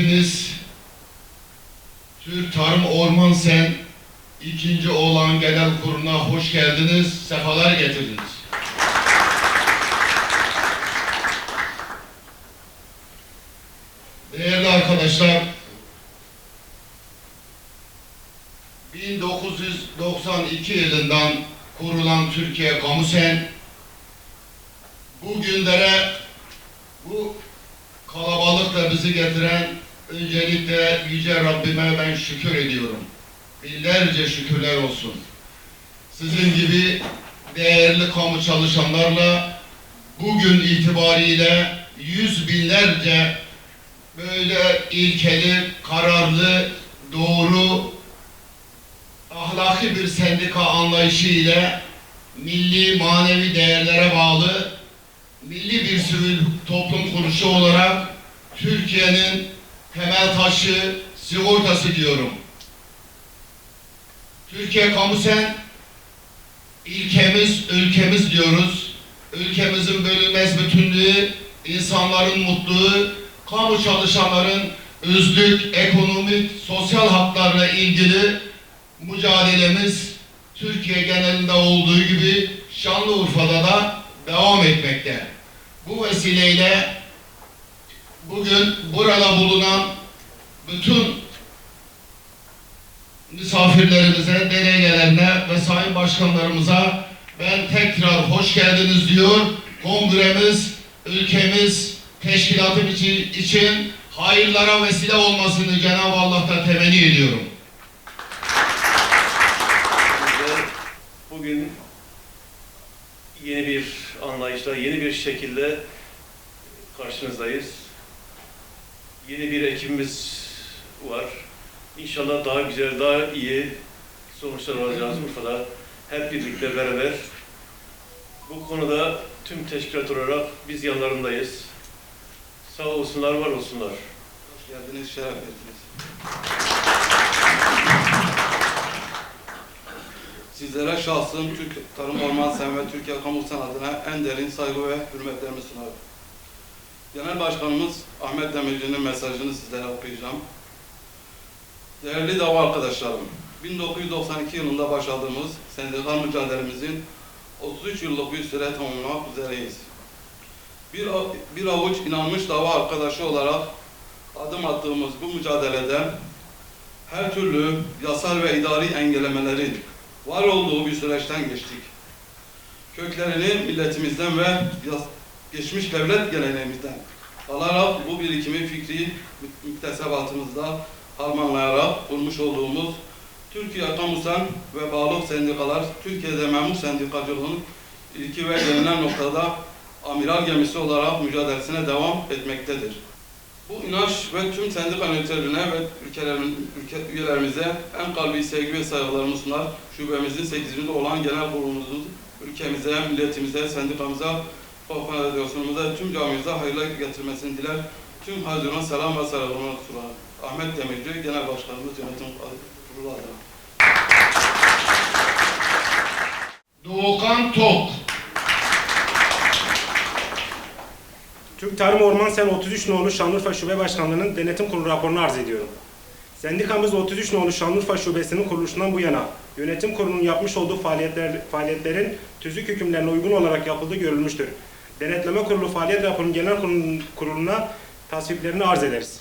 Hepiniz Türk Tarım Orman Sen ikinci olan genel kuruluna hoş geldiniz, sefalar getirdiniz. Değerli arkadaşlar, 1992 yılından kurulan Türkiye Kamusen bugünlere bu kalabalıkla bizi getiren öncelikle Yüce Rabbime ben şükür ediyorum. Binlerce şükürler olsun. Sizin gibi değerli kamu çalışanlarla bugün itibariyle yüz binlerce böyle ilkeli, kararlı, doğru, ahlaki bir sendika anlayışı ile milli manevi değerlere bağlı milli bir sivil toplum kuruluşu olarak Türkiye'nin temel taşı sigortası diyorum. Türkiye Kamusen ilkemiz, ülkemiz diyoruz. Ülkemizin bölünmez bütünlüğü, insanların mutluluğu, kamu çalışanların özlük, ekonomik, sosyal haklarla ilgili mücadelemiz Türkiye genelinde olduğu gibi Şanlıurfa'da da devam etmekte. Bu vesileyle bugün burada bulunan bütün misafirlerimize, delegelerine ve sayın başkanlarımıza ben tekrar hoş geldiniz diyor. Kongremiz, ülkemiz, teşkilatım için, için hayırlara vesile olmasını Cenab-ı Allah'tan temenni ediyorum. Bugün yeni bir anlayışla, yeni bir şekilde karşınızdayız. Yeni bir ekibimiz var. İnşallah daha güzel, daha iyi sonuçlar alacağız Urfa'da. Hep birlikte beraber. Bu konuda tüm teşkilat olarak biz yanlarındayız. Sağ olsunlar, var olsunlar. Hoş geldiniz, şeref verdiniz. Sizlere şahsım Türk Tarım Orman Sen ve Türkiye Kamu adına en derin saygı ve hürmetlerimi sunarım. Genel Başkanımız Ahmet Demirci'nin mesajını sizlere okuyacağım. Değerli dava arkadaşlarım, 1992 yılında başladığımız sendikal mücadelemizin 33 yıllık bir süre tamamlamak üzereyiz. Bir, bir avuç inanmış dava arkadaşı olarak adım attığımız bu mücadelede her türlü yasal ve idari engellemelerin var olduğu bir süreçten geçtik. Köklerini milletimizden ve yas- geçmiş devlet geleneğimizden alarak bu birikimi fikri müktesebatımızda harmanlayarak kurmuş olduğumuz Türkiye Kamusen ve bağlı sendikalar Türkiye'de memur sendikacılığının ilki ve gelinen noktada amiral gemisi olarak mücadelesine devam etmektedir. Bu inanç ve tüm sendika yöneticilerine ve ülkelerin, ülke üyelerimize en kalbi sevgi ve saygılarımı sunar. Şubemizin 8. olan genel kurulumuzun ülkemize, milletimize, sendikamıza, federasyonumuza, tüm camimize hayırlar getirmesini diler. Tüm Haziran selam ve saygılarımı sunar. Ahmet Demirci, Genel Başkanımız Yönetim Kurulu adına. Doğukan Tok. Türk Tarım Orman Sen 33 nolu Şanlıurfa Şube Başkanlığı'nın denetim kurulu raporunu arz ediyorum. Sendikamız 33 nolu Şanlıurfa Şubesi'nin kuruluşundan bu yana yönetim kurulunun yapmış olduğu faaliyetler, faaliyetlerin tüzük hükümlerine uygun olarak yapıldığı görülmüştür. Denetleme kurulu faaliyet raporunun genel kurulun- kuruluna tasviplerini arz ederiz.